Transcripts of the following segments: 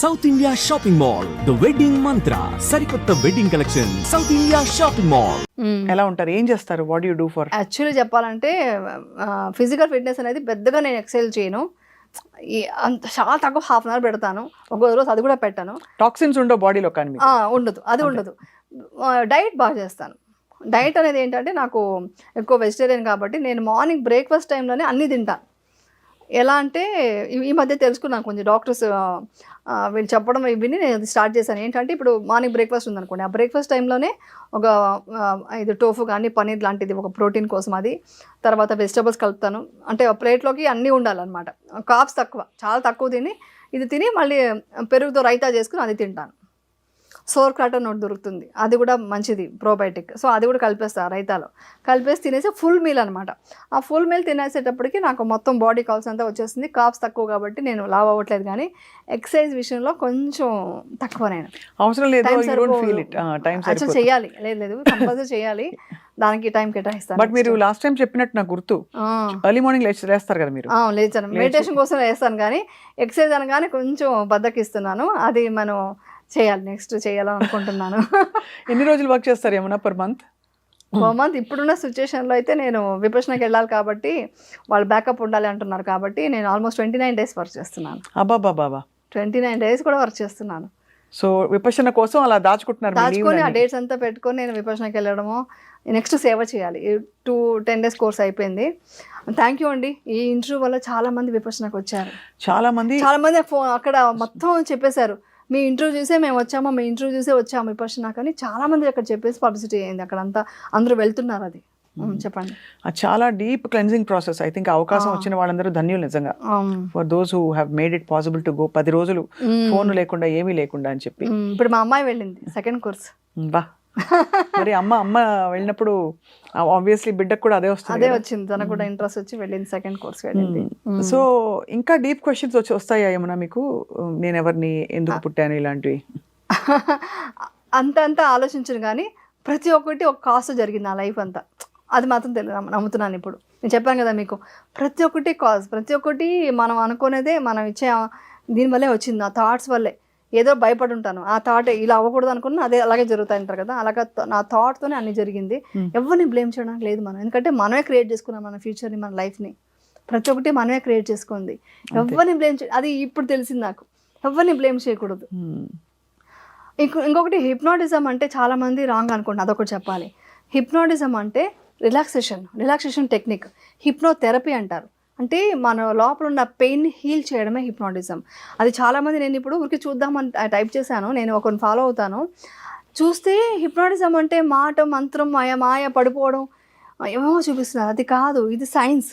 South India shopping mall the wedding mantra సరికొత్త wedding collection South India shopping mall ఎలా ఉంటారు? ఏం చేస్తారు? What you do for actually చెప్పాలంటే ఫిజికల్ ఫిట్నెస్ అనేది పెద్దగా నేను ఎక్సైజ్ చేయను. ఈ అంత చాలా తక్కువ హాఫ్ అన్ అవర్ పెడతాను. ఒక రోజు అది కూడా పెట్టాను. టాక్సిన్స్ ఉండవు బాడీలో కానీ ఉండదు. అది ఉండదు. డైట్ బాగా చేస్తాను. డైట్ అనేది ఏంటంటే నాకు ఎక్కువ వెజిటేరియన్ కాబట్టి నేను మార్నింగ్ బ్రేక్ఫాస్ట్ టైంలోనే అన్నీ తింటాను ఎలా అంటే ఈ- మధ్య తెలుసుకున్నాను కొంచెం డాక్టర్స్ వీళ్ళు చెప్పడం విని నేను స్టార్ట్ చేశాను. ఏంటంటే ఇప్పుడు మార్నింగ్ బ్రేక్ఫాస్ట్ ఉందనుకోండి. ఆ బ్రేక్ఫాస్ట్ టైంలోనే ఒక ఇది టోఫు కానీ పన్నీర్ లాంటిది ఒక ప్రోటీన్ కోసం అది తర్వాత వెజిటబుల్స్ కలుపుతాను. అంటే ఆ ప్లేట్లోకి అన్నీ ఉండాలన్నమాట. కాప్స్ తక్కువ చాలా తక్కువ తిని ఇది తిని మళ్ళీ పెరుగుతో రైతా చేసుకుని అది తింటాను. సోర్ క్రాట్ అని ఒకటి దొరుకుతుంది. అది కూడా మంచిది ప్రోబయోటిక్ సో అది కూడా కలిపేస్తా రైతాలో. కలిపేసి తినేసి ఫుల్ మీల్ అనమాట ఆ ఫుల్ మీల్ తినేసేటప్పటికి నాకు మొత్తం బాడీ కావాల్సినంత వచ్చేస్తుంది కాప్స్ తక్కువ కాబట్టి నేను లావ్ అవ్వట్లేదు కానీ ఎక్సర్సైజ్ విషయంలో కొంచెం తక్కువ నేను అవసరం లేదు చేయాలి లేదు లేదు కంపల్సరీ చేయాలి దానికి టైం కేటాయిస్తాను బట్ మీరు లాస్ట్ టైం చెప్పినట్టు నాకు గుర్తు. ఎర్లీ మార్నింగ్ లేస్తారు కదా మీరు. లేచాను. మెడిటేషన్ కోసం వేస్తాను కానీ ఎక్సర్సైజ్ అనగానే కొంచెం బద్దకిస్తున్నాను. అది మనం చేయాలి నెక్స్ట్ చేయాలని అనుకుంటున్నాను ఎన్ని రోజులు వర్క్ చేస్తారు ఏమన్నా పర్ మంత్ మంత్ ఇప్పుడున్న సిచ్యువేషన్లో అయితే నేను విపక్షణకి వెళ్ళాలి కాబట్టి వాళ్ళు బ్యాకప్ ఉండాలి అంటున్నారు కాబట్టి నేను almost twenty nine days work చేస్తున్నాను. అబ్బాబా బాబా ట్వంటీ నైన్ డేస్ కూడా వర్క్ చేస్తున్నాను. సో విపశన కోసం అలా దాచుకుంటున్నారు దాచుకొని ఆ. డేట్స్ అంతా పెట్టుకొని నేను విపక్షణకి వెళ్ళడము నెక్స్ట్ సేవ చేయాలి. టూ టెన్ డేస్ కోర్స్ అయిపోయింది. థ్యాంక్ యూ అండి. ఈ ఇంటర్వ్యూ వల్ల చాలా మంది విపక్షణకు వచ్చారు చాలా మంది చాలా మంది ఫోన్ అక్కడ మొత్తం చెప్పేశారు. మీ ఇంటర్వ్యూ చూసే మేము వచ్చాము మీ ఇంటర్వ్యూ చూసే వచ్చాము విపక్షణ కానీ చాలా మంది అక్కడ చెప్పేసి పబ్లిసిటీ అయింది. అక్కడ అంతా అందరూ వెళ్తున్నారు అది. చెప్పండి. చాలా deep cleansing process. I think అవకాశం వచ్చిన వాళ్ళందరూ ధన్యులు నిజంగా. For those who have made it possible to go పది రోజులు ఫోన్ లేకుండా ఏమీ లేకుండా అని చెప్పి. ఇప్పుడు మా అమ్మాయి వెళ్ళింది సెకండ్ కోర్స్ బా. మరి అమ్మ అమ్మ వెళ్ళినప్పుడు ఆబ్వియస్లీ బిడ్డకు కూడా అదే వస్తుంది అదే వచ్చింది. తనకు కూడా ఇంట్రెస్ట్ వచ్చి వెళ్ళింది సెకండ్ కోర్స్ వెళ్ళింది. సో ఇంకా డీప్ క్వశ్చన్స్ వచ్చి వస్తాయా ఏమన్నా మీకు? నేను ఎవరిని ఎందుకు పుట్టాను ఇలాంటివి? అంత అంత ఆలోచించను కానీ ప్రతి ఒక్కటి ఒక కాస్ట్ జరిగింది నా లైఫ్ అంతా. అది మాత్రం తెలియదు నమ్ము- నమ్ముతున్నాను ఇప్పుడు. నేను చెప్పాను కదా మీకు ప్రతి ఒక్కటి కాజ్ ప్రతి ఒక్కటి మనం అనుకునేదే మనం ఇచ్చే దీనివల్లే వచ్చింది ఆ థాట్స్ వల్లే. ఏదో భయపడి ఉంటాను ఆ థాట్ ఇలా అవ్వకూడదు అనుకున్నా అదే అలాగే జరుగుతాయి అంటారు కదా. అలాగా నా థాట్తోనే అన్ని జరిగింది. ఎవరిని బ్లేమ్ చేయడానికి లేదు మనం. ఎందుకంటే మనమే క్రియేట్ చేసుకున్నాం మన ఫ్యూచర్ని మన లైఫ్ని ప్రతి ఒక్కటి మనమే క్రియేట్ చేసుకుంది. ఎవరిని బ్లేమ్ చే అది ఇప్పుడు తెలిసింది నాకు. ఎవరిని బ్లేమ్ చేయకూడదు. ఇంకో ఇంకొకటి హిప్నాటిజం అంటే చాలా మంది రాంగ్ అనుకుంటున్నారు అదొకటి చెప్పాలి. హిప్నాటిజం అంటే రిలాక్సేషన్ రిలాక్సేషన్ టెక్నిక్ హిప్నోథెరపీ అంటారు. అంటే మన లోపల ఉన్న పెయిన్ హీల్ చేయడమే హిప్నాటిజం. అది చాలామంది నేను ఇప్పుడు ఊరికి చూద్దామని టైప్ చేశాను. నేను ఒకరిని ఫాలో అవుతాను. చూస్తే హిప్నాటిజం అంటే మాట మంత్రం మాయ మాయ పడిపోవడం. ఏమో చూపిస్తున్నారు. అది కాదు. ఇది సైన్స్.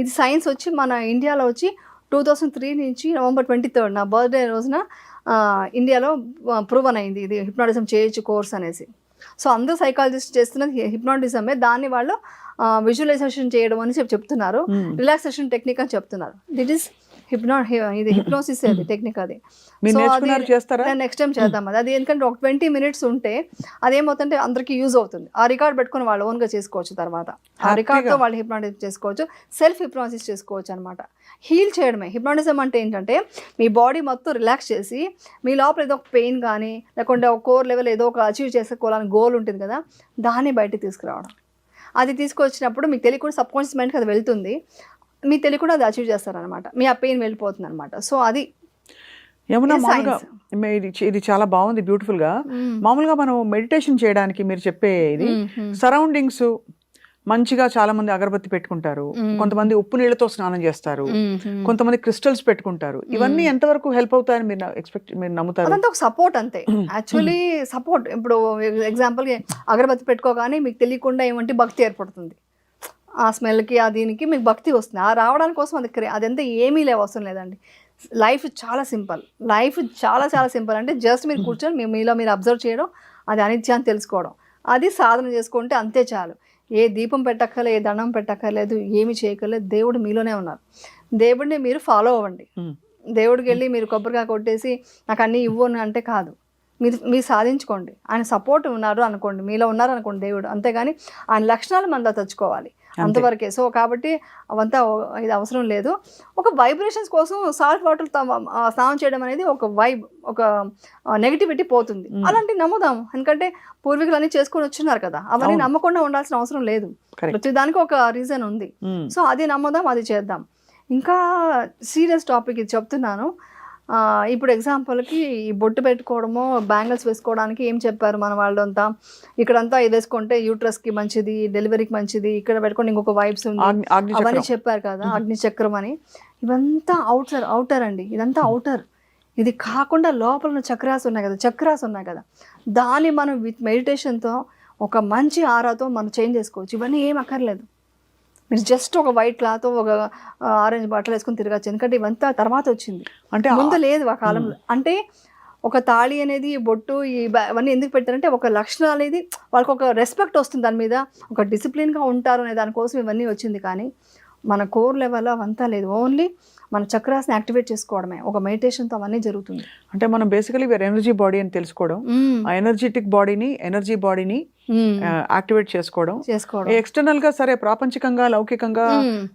ఇది సైన్స్ వచ్చి మన ఇండియాలో వచ్చి టూ థౌసండ్ త్రీ నుంచి నవంబర్ ట్వంటీ థర్డ్ నా బర్త్డే రోజున ఇండియాలో ప్రూవన్ అయింది ఇది హిప్నాటిజం చేయొచ్చు కోర్స్ అనేసి. సో అందరూ సైకాలజిస్ట్ చేస్తున్నది హిప్నాటిజమే దాన్ని వాళ్ళు విజువలైజేషన్ చేయడం అని చెప్పి చెప్తున్నారు. రిలాక్సేషన్ టెక్నిక్ అని చెప్తున్నారు. దిట్ ఈస్ హిప్నో ఇది హిప్నోసిస్ అది టెక్నిక్ అది. మీరు So, అది నెక్స్ట్ టైం చేద్దాం అది. అది ఎందుకంటే ఒక ట్వంటీ మినిట్స్ ఉంటే అదేమవుతుంటే అందరికీ యూజ్ అవుతుంది. ఆ రికార్డ్ పెట్టుకొని వాళ్ళు ఓన్గా చేసుకోవచ్చు తర్వాత. ఆ రికార్డ్తో వాళ్ళు హిప్నాటిస్ చేసుకోవచ్చు. సెల్ఫ్ హిప్నాసిస్ చేసుకోవచ్చు అనమాట హీల్ చేయడమే. హిప్నాటిజం అంటే ఏంటంటే మీ బాడీ మొత్తం రిలాక్స్ చేసి మీ లోపల ఏదో ఒక పెయిన్ కానీ లేకుంటే ఒక కోర్ లెవెల్ ఏదో ఒక అచీవ్ చేసుకోవాలని గోల్ ఉంటుంది కదా దాన్ని బయటికి తీసుకురావడం. అది తీసుకొచ్చినప్పుడు మీకు తెలియకుండా సబ్ కాన్షియస్ మైండ్కి అది వెళ్తుంది. మీకు తెలియకుండా అది అచీవ్ చేస్తారనమాట మీ ఆ పెయిన్ వెళ్ళిపోతుంది అనమాట సో అది ఏమన్నా ఇది మామూలుగా మే- ఇది చాలా బాగుంది బ్యూటిఫుల్గా మామూలుగా మనం మెడిటేషన్ చేయడానికి మీరు చెప్పే ఇది సరౌండింగ్స్ మంచిగా చాలా మంది అగరబత్తి పెట్టుకుంటారు. కొంతమంది ఉప్పు నీళ్ళతో స్నానం చేస్తారు. కొంతమంది క్రిస్టల్స్ పెట్టుకుంటారు. ఇవన్నీ ఎంతవరకు హెల్ప్ అవుతాయని మీరు ఎక్స్పెక్ట్ మీరు నమ్ముతారు? అదంతా ఒక సపోర్ట్ అంతే. యాక్చువల్లీ సపోర్ట్ ఇప్పుడు ఎగ్జాంపుల్ అగరబత్తి పెట్టుకోగానే మీకు తెలియకుండా ఏమంటే భక్తి ఏర్పడుతుంది. ఆ స్మెల్కి ఆ దీనికి మీకు భక్తి వస్తుంది. ఆ రావడానికి కోసం అది క్రే- అదంతా ఏమీ లేవు అవసరం లేదండి. లైఫ్ చాలా సింపుల్. లైఫ్ చాలా చాలా సింపుల్. అంటే జస్ట్ మీరు కూర్చొని మీ మీలో మీరు అబ్జర్వ్ చేయడం అది అనిత్యాన్ని తెలుసుకోవడం. అది సాధన చేసుకుంటే అంతే చాలు. ఏ దీపం పెట్టక్కర్లేదు ఏ దండం పెట్టక్కర్లేదు ఏమి చేయక్కర్లేదు. దేవుడు మీలోనే ఉన్నారు. దేవుడిని మీరు ఫాలో అవ్వండి. దేవుడికి వెళ్ళి మీరు కొబ్బరికాయ కొట్టేసి నాకు అన్నీ ఇవ్వు అంటే కాదు. మీరు మీరు సాధించుకోండి. ఆయన సపోర్ట్ ఉన్నారు అనుకోండి మీలో ఉన్నారు అనుకోండి దేవుడు. అంతేగాని ఆయన లక్షణాలు మనలో తెచ్చుకోవాలి. అంతవరకే. సో కాబట్టి అవంతా ఇది అవసరం లేదు. ఒక వైబ్రేషన్స్ కోసం సాల్ట్ వాటర్ స్నానం చేయడం అనేది ఒక వైబ్ ఒక నెగిటివిటీ పోతుంది. అలాంటి నమ్ముదాం. ఎందుకంటే పూర్వీకులు అన్ని చేసుకొని వచ్చినారు కదా. అవన్నీ అవును. నమ్మకుండా ఉండాల్సిన అవసరం లేదు. Correct. ప్రతి దానికి ఒక రీజన్ ఉంది. సో అది నమ్ముదాం అది చేద్దాం. ఇంకా సీరియస్ టాపిక్ ఇది చెప్తున్నాను. ఇప్పుడు ఎగ్జాంపుల్కి ఈ బొట్టు పెట్టుకోవడము బ్యాంగిల్స్ వేసుకోవడానికి ఏం చెప్పారు మన వాళ్ళంతా? ఇక్కడంతా ఇది వేసుకుంటే యూట్రస్కి మంచిది డెలివరీకి మంచిది ఇక్కడ పెట్టుకుంటే ఇంకొక వైబ్స్ ఉంది. అవన్నీ. చెప్పారు కదా అగ్ని చక్రం అని. ఇవంతా అవుటర్ అవుటర్ అండి. ఇదంతా అవుటర్ ఇది కాకుండా లోపల ఉన్న చక్రాస్ ఉన్నాయి కదా చక్రాస్ ఉన్నాయి కదా. దాన్ని మనం విత్ మెడిటేషన్తో ఒక మంచి ఆరాతో మనం చేంజ్ చేసుకోవచ్చు. ఇవన్నీ ఏం అక్కర్లేదు. మీరు జస్ట్ ఒక వైట్ క్లాత్ ఒక ఆరెంజ్ బట్టలు వేసుకొని తిరగచ్చు. ఎందుకంటే ఇవంతా తర్వాత వచ్చింది. అంటే ముందు లేదు ఆ కాలంలో. అంటే ఒక తాళి అనేది ఈ బొట్టు ఈ అవన్నీ ఎందుకు పెట్టారంటే ఒక లక్షణం అనేది వాళ్ళకి ఒక రెస్పెక్ట్ వస్తుంది దాని మీద. ఒక డిసిప్లిన్గా ఉంటారు అనే దానికోసం ఇవన్నీ వచ్చింది కానీ మన కోర్ లెవెల్ అవంతా లేదు. ఓన్లీ మన చక్రాస్ని యాక్టివేట్ చేసుకోవడమే. ఒక మెడిటేషన్తో అవన్నీ జరుగుతుంది. అంటే మనం బేసికలీ వేర్ ఎనర్జీ బాడీ అని తెలుసుకోవడం. ఆ ఎనర్జెటిక్ బాడీని ఎనర్జీ బాడీని యాక్టివేట్ చేసుకోవడం. చేసుకోవడం. ఎక్స్టర్నల్గా సరే ప్రాపంచికంగా లౌకికంగా.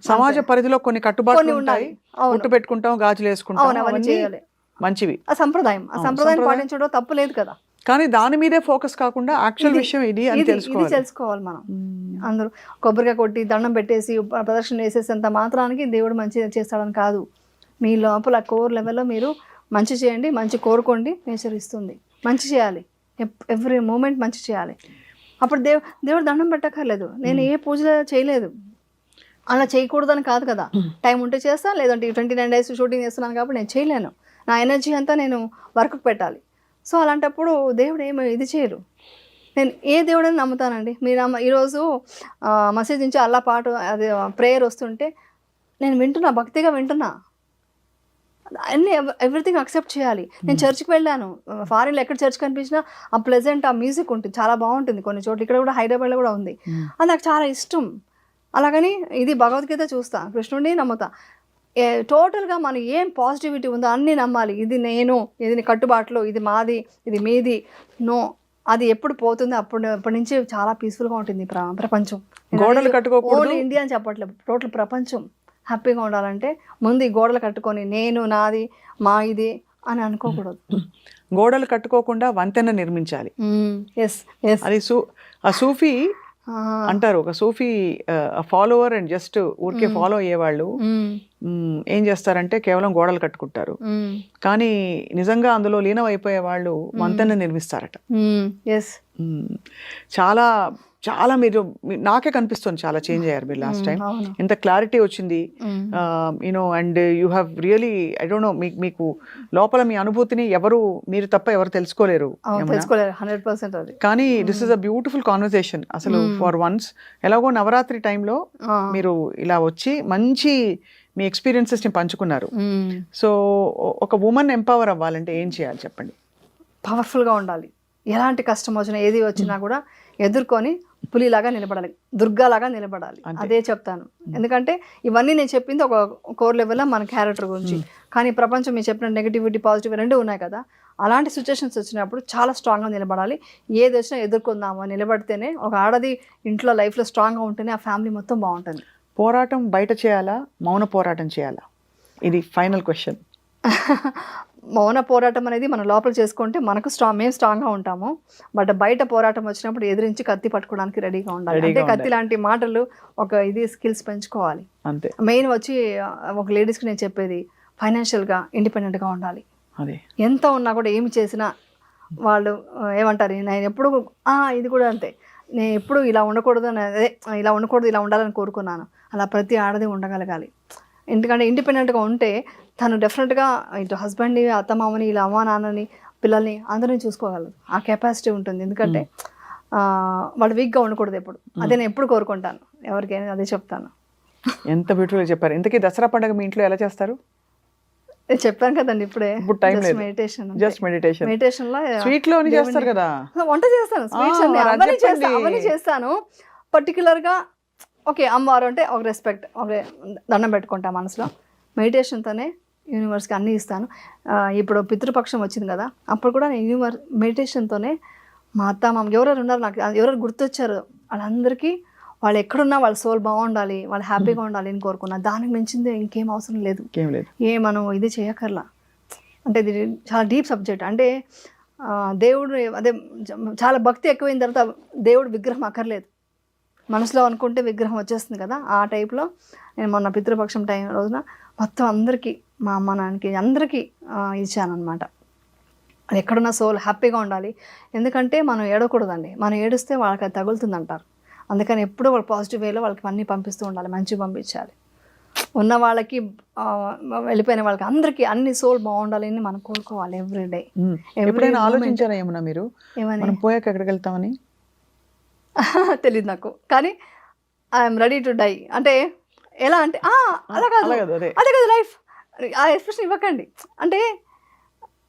సమాజ పరిధిలో కొన్ని కట్టుబాట్లు ఉంటాయి. ఒట్టు పెట్టుకుంటాం గాజులు వేసుకుంటాం మంచివి. ఆ సంప్రదాయం. ఆ సంప్రదాయం. పాటించడం తప్పు లేదు కదా. కానీ దాని మీదే ఫోకస్ కాకుండా యాక్చువల్ విషయం ఇది అని తెలుసుకోవాలి. తెలుసుకోవాలి మనం. అందరూ కొబ్బరికాయ కొట్టి దండం పెట్టేసి ప్ర- ప్రదక్షిణ వేసేసేంత మాత్రానికి దేవుడు మంచి చేస్తాడని కాదు. మీ లోపల కోర్ లెవెల్లో మీరు మంచి చేయండి మంచి కోరుకోండి నేచర్ ఇస్తుంది. మంచి చేయాలి. ఎవ్రీ మూమెంట్ మంచి చేయాలి. అప్పుడు దేవు దేవుడు దండం పెట్టక్కర్లేదు. నేను ఏ పూజ చేయలేదు. అలా చేయకూడదని కాదు కదా. టైం ఉంటే చేస్తాను లేదంటే ట్వంటీ నైన్ డేస్ షూటింగ్ చేస్తున్నాను కాబట్టి నేను చేయలేను. నా ఎనర్జీ అంతా నేను వర్క్కి పెట్టాలి. సో అలాంటప్పుడు దేవుడు ఏమి ఇది చేయరు. నేను ఏ దేవుడని నమ్ముతానండి? మీరు ఈరోజు మసీద్ నుంచి అల్లా పాట అది ప్రేయర్ వస్తుంటే నేను వింటున్నా భక్తిగా వింటున్నా. అన్ని ఎవ్రీథింగ్ అక్సెప్ట్ చేయాలి. నేను చర్చ్కి వెళ్ళాను. ఫారిన్లో ఎక్కడ చర్చ్ కనిపించినా ఆ ప్లెజెంట్ ఆ మ్యూజిక్ ఉంటుంది. చాలా బాగుంటుంది కొన్ని చోట్ల. ఇక్కడ కూడా హైదరాబాద్లో కూడా ఉంది. అది నాకు చాలా ఇష్టం. అలాగని ఇది భగవద్గీత చూస్తా. కృష్ణుడిని నమ్ముతా. టోటల్గా మనం ఏం పాజిటివిటీ ఉందో అన్నీ నమ్మాలి. ఇది నేను ఇది కట్టుబాట్లు ఇది మాది ఇది మీది. నో అది ఎప్పుడు పోతుందో? అప్పుడు అప్పటి నుంచి చాలా పీస్ఫుల్గా ఉంటుంది ప్రపంచం. గోడలు కట్టుకోకూడదు. ఇండియా అని చెప్పట్లేదు. టోటల్ ప్రపంచం హ్యాపీగా ఉండాలంటే ముందు ఈ గోడలు కట్టుకొని నేను నాది మా ఇది అని అనుకోకూడదు. గోడలు కట్టుకోకుండా వంతెన నిర్మించాలి. ఎస్ ఎస్ అది సూ ఆ సూఫీ అంటారు. ఒక సూఫీ ఫాలోవర్ అండ్ జస్ట్ ఊరికే ఫాలో అయ్యేవాళ్ళు. ఏం చేస్తారంటే కేవలం గోడలు కట్టుకుంటారు. కానీ నిజంగా అందులో లీనం అయిపోయే వాళ్ళు వంతెన నిర్మిస్తారట. చాలా చాలా మీరు నాకే కనిపిస్తుంది చాలా చేంజ్ అయ్యారు మీరు లాస్ట్ టైం ఎంత క్లారిటీ వచ్చింది. You know and you have really I don't know మీకు మీకు లోపల మీ అనుభూతిని ఎవరు మీరు తప్ప ఎవరు తెలుసుకోలేరు. కానీ this is a beautiful conversation అసలు ఫర్ వన్స్ ఎలాగో నవరాత్రి టైంలో. మీరు ఇలా వచ్చి మంచి మీ ని పంచుకున్నారు. సో ఒక ఉమెన్ ఎంపవర్ అవ్వాలంటే ఏం చేయాలి చెప్పండి? పవర్ఫుల్గా ఉండాలి. ఎలాంటి కష్టం వచ్చినా ఏది వచ్చినా కూడా ఎదుర్కొని పులిలాగా నిలబడాలి. దుర్గాలాగా నిలబడాలి. అదే చెప్తాను. ఎందుకంటే ఇవన్నీ నేను చెప్పింది ఒక కోర్ లెవెల్లో మన క్యారెక్టర్ గురించి. కానీ ప్రపంచం మీరు చెప్పిన నెగిటివిటీ పాజిటివ్ రెండు ఉన్నాయి కదా. అలాంటి సిచ్యువేషన్స్ వచ్చినప్పుడు చాలా స్ట్రాంగ్గా నిలబడాలి. ఏది వచ్చినా ఎదుర్కొందాము. నిలబడితేనే ఒక ఆడది ఇంట్లో లైఫ్లో స్ట్రాంగ్గా ఉంటేనే ఆ ఫ్యామిలీ మొత్తం బాగుంటుంది. పోరాటం బయట చేయాలా? మౌన పోరాటం చేయాలా? ఇది ఫైనల్ క్వశ్చన్. మౌన పోరాటం అనేది మన లోపల చేసుకుంటే మనకు స్ట్రాంగ్ మేము స్ట్రాంగ్గా ఉంటాము. బట్ బయట పోరాటం వచ్చినప్పుడు ఎదిరించి కత్తి పట్టుకోవడానికి రెడీగా ఉండాలి. అంటే కత్తి లాంటి మాటలు ఒక ఇది స్కిల్స్ పెంచుకోవాలి. అంతే. మెయిన్ వచ్చి ఒక లేడీస్కి నేను చెప్పేది ఫైనాన్షియల్గా ఇండిపెండెంట్గా ఉండాలి. అదే. ఎంత ఉన్నా కూడా ఏమి చేసినా వాళ్ళు ఏమంటారు నేను ఎప్పుడు "ఆ, ఇది కూడా అంతే. నేను ఎప్పుడు ఇలా ఉండకూడదు అని అదే ఇలా ఉండకూడదు ఇలా ఉండాలని కోరుకున్నాను. అలా ప్రతి ఆడది ఉండగలగాలి. ఎందుకంటే ఇండిపెండెంట్గా ఉంటే తను డెఫినెట్గా ఇటు హస్బెండ్ని అత్తమామని ఇలా అమ్మా నాన్నని పిల్లల్ని అందరినీ చూసుకోగలదు. ఆ కెపాసిటీ ఉంటుంది. ఎందుకంటే వాళ్ళు వీక్గా ఉండకూడదు ఎప్పుడు. అదే నేను ఎప్పుడు కోరుకుంటాను. ఎవరికైనా అదే చెప్తాను. ఎంత బ్యూటిఫుల్ చెప్పారు. ఇంతకీ దసరా పండుగ మీ ఇంట్లో ఎలా చేస్తారు? చెప్పాను కదండి ఇప్పుడే. ఇప్పుడు time లేదు. మెడిటేషన్ జస్ట్ మెడిటేషన్ మెడిటేషన్లో స్వీట్లో చేస్తారు కదా. వంట చేస్తాను. స్వీట్స్ అన్ని అవన్నీ చేస్తాను. అవన్నీ చేస్తాను. పర్టికులర్గా ఓకే అమ్మవారు అంటే ఒక రెస్పెక్ట్ ఒక దండం పెట్టుకుంటా మనసులో. మెడిటేషన్తోనే యూనివర్స్కి అన్నీ ఇస్తాను. ఇప్పుడు పితృపక్షం వచ్చింది కదా అప్పుడు కూడా నేను యూనివర్ మెడిటేషన్తోనే మా అత్త మామ ఎవరెవరు ఉన్నారు నాకు ఎవరెవరు గుర్తొచ్చారు వాళ్ళందరికీ వాళ్ళు ఎక్కడున్నా వాళ్ళ సోల్ బాగుండాలి వాళ్ళు హ్యాపీగా ఉండాలి అని కోరుకున్నా దానికి మించింది ఇంకేం అవసరం లేదు. ఏ మనం ఇది చేయక్కర్లా. అంటే ఇది చాలా డీప్ సబ్జెక్ట్ అంటే దేవుడు అదే చాలా భక్తి ఎక్కువైన తర్వాత దేవుడు విగ్రహం అక్కర్లేదు. మనసులో అనుకుంటే విగ్రహం వచ్చేస్తుంది కదా ఆ టైప్లో నేను మొన్న పితృపక్షం టైం రోజున మొత్తం అందరికీ మా అమ్మ నాన్నకి అందరికీ ఇచ్చాను అనమాట అది ఎక్కడున్న సోల్ హ్యాపీగా ఉండాలి. ఎందుకంటే మనం ఏడకూడదండి. మనం ఏడిస్తే వాళ్ళకి అది తగులుతుంది అంటారు అందుకని ఎప్పుడూ వాళ్ళు పాజిటివ్ వేలో వాళ్ళకి అన్నీ పంపిస్తూ ఉండాలి మంచి పంపించాలి. ఉన్న వాళ్ళకి వెళ్ళిపోయిన వాళ్ళకి అందరికీ అన్ని సోల్ బాగుండాలి అని మనం కోరుకోవాలి ఎవ్రీ డే. ఉమ్. Every ఎప్పుడైనా. ఆలోచించారా ఏమన్నా మీరు? ఏమని? మనం పోయాక ఎక్కడికి వెళ్తామని తెలియదు నాకు. కానీ ఐఎమ్ రెడీ టు డై. అంటే ఎలా అంటే అలా కాదు. అదే. కదా లైఫ్. ఆ ఎక్స్ప్రెషన్ ఇవ్వకండి. అంటే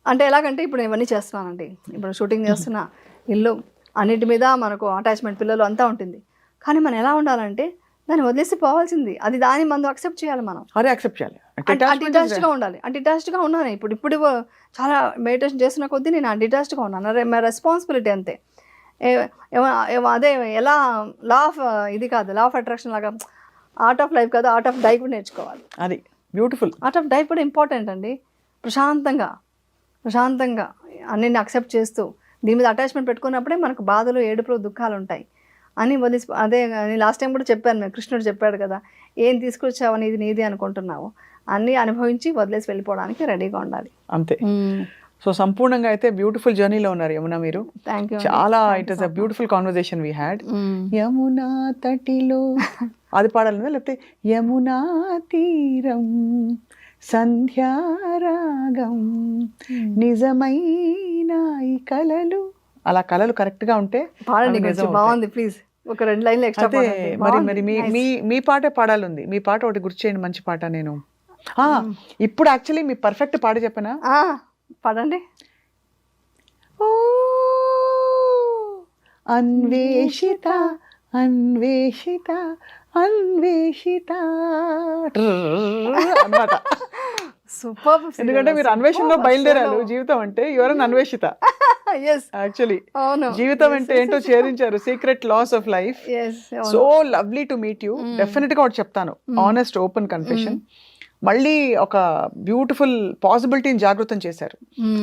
అంటే ఎలాగంటే ఇప్పుడు ఇవన్నీ చేస్తున్నానండి. ఇప్పుడు షూటింగ్ చేస్తున్నా. ఇల్లు అన్నిటి మీద మనకు అటాచ్మెంట్ పిల్లలు అంతా ఉంటుంది. కానీ మనం ఎలా ఉండాలంటే దాన్ని వదిలేసి పోవాల్సింది. అది దాన్ని మనం అక్సెప్ట్ చేయాలి మనం. అదే యాక్సెప్ట్ చేయాలి. Detachment is డిటాచ్డ్గా ఉండాలి. డిటాచ్డ్గా ఉన్నాను. ఇప్పుడు ఇప్పుడు చాలా మెడిటేషన్ చేస్తున్న కొద్దీ నేను డిటాచ్డ్గా ఉన్నాను. అరే మా రెస్పాన్సిబిలిటీ అంతే. అదే ఎలా లా ఆఫ్ ఇది కాదు లా ఆఫ్ అట్రాక్షన్ లాగా ఆర్ట్ ఆఫ్ లైఫ్ కాదు ఆర్ట్ ఆఫ్ డై కూడా నేర్చుకోవాలి. అది బ్యూటిఫుల్ ఆర్ట్ ఆఫ్ డై కూడా ఇంపార్టెంట్ అండి. ప్రశాంతంగా ప్రశాంతంగా అన్నిని అక్సెప్ట్ చేస్తూ దీని మీద అటాచ్మెంట్ పెట్టుకున్నప్పుడే మనకు బాధలు ఏడుపులు దుఃఖాలు ఉంటాయి. అని వదిలి అదే నేను లాస్ట్ టైం కూడా చెప్పాను మేము కృష్ణుడు చెప్పాడు కదా ఏం తీసుకొచ్చావని ఇది నీది అనుకుంటున్నావు? అన్నీ అనుభవించి వదిలేసి వెళ్ళిపోవడానికి రెడీగా ఉండాలి. అంతే. సో సంపూర్ణంగా అయితే బ్యూటిఫుల్ జర్నీలో ఉన్నారు యమున మీరు. థ్యాంక్ యూ చాలా it is a beautiful conversation we had Yamuna తటిలో. అది పాడాలి లేకపోతే యమునా తీరం సంధ్యారాగం నిజమైన కలలు అలా కలలు కరెక్ట్గా ఉంటే. బాగుంది ప్లీజ్ ఒక రెండు లైన్లు ఎక్స్ట్రా అదే మరి మరి మీ మీ మీ పాటే పాడాలి ఉంది మీ పాట ఒకటి గుర్తు చేయండి మంచి పాట నేను. ఆ, ఇప్పుడు యాక్చువల్లీ మీ పర్ఫెక్ట్ పాట చెప్పనా? పాడండి. ఓ అన్వేషిత అన్వేషిత అన్వేషిత. అన్నమాట. సూపర్ ఎందుకంటే మీరు అన్వేషణలో బయలుదేరారు. జీవితం అంటే ఎవరైనా అన్వేషిత. ఎస్ యాక్చువల్లీ జీవితం అంటే ఏంటో ఛేదించారు. Secret laws of life so lovely to meet you డెఫినెట్గా ఒకటి చెప్తాను. ఆనెస్ట్ ఓపెన్ కన్ఫెషన్ మళ్ళీ ఒక బ్యూటిఫుల్ పాసిబిలిటీని జాగృతం చేశారు.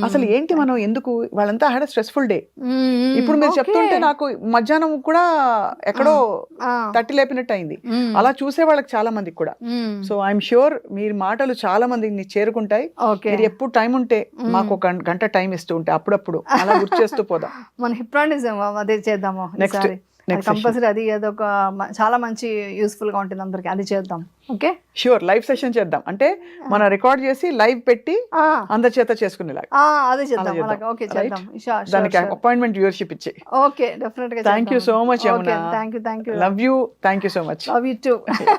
అసలు ఏంటి మనం ఎందుకు? వాళ్ళంతా హ్యాడ్ స్ట్రెస్ఫుల్ డే ఇప్పుడు మీరు చెప్తుంటే నాకు మధ్యాహ్నం కూడా ఎక్కడో తట్టి లేపినట్టు అయింది అలా చూసే వాళ్ళకి చాలా మందికి కూడా. సో ఐఎమ్ ష్యూర్ మీరు మాటలు చాలా మందిని చేరుకుంటాయి. మీరు ఎప్పుడు టైం ఉంటే మాకు ఒక గంట టైం ఇస్తూ ఉంటే అప్పుడప్పుడు అలా గుర్తు చేస్తూ పోదాం. మన అదే చేద్దాము next. కంపల్సరీ అది మ- చాలా మంచి యూస్ఫుల్గా ఉంటుంది అందరికి. అది చేద్దాం. ఓకే షూర్ లైవ్ సెషన్ చేద్దాం. అంటే మనం రికార్డ్ చేసి లైవ్ పెట్టి అందరి చేత చేసుకునేలాగా. అదే చేద్దాం. ఓకే? చేద్దాం. దానికి. అపాయింట్మెంట్ వ్యూవర్షిప్ ఇచ్చే. ఓకే డెఫినెట్గా thank you so much thank you thank you love you thank you so much love you too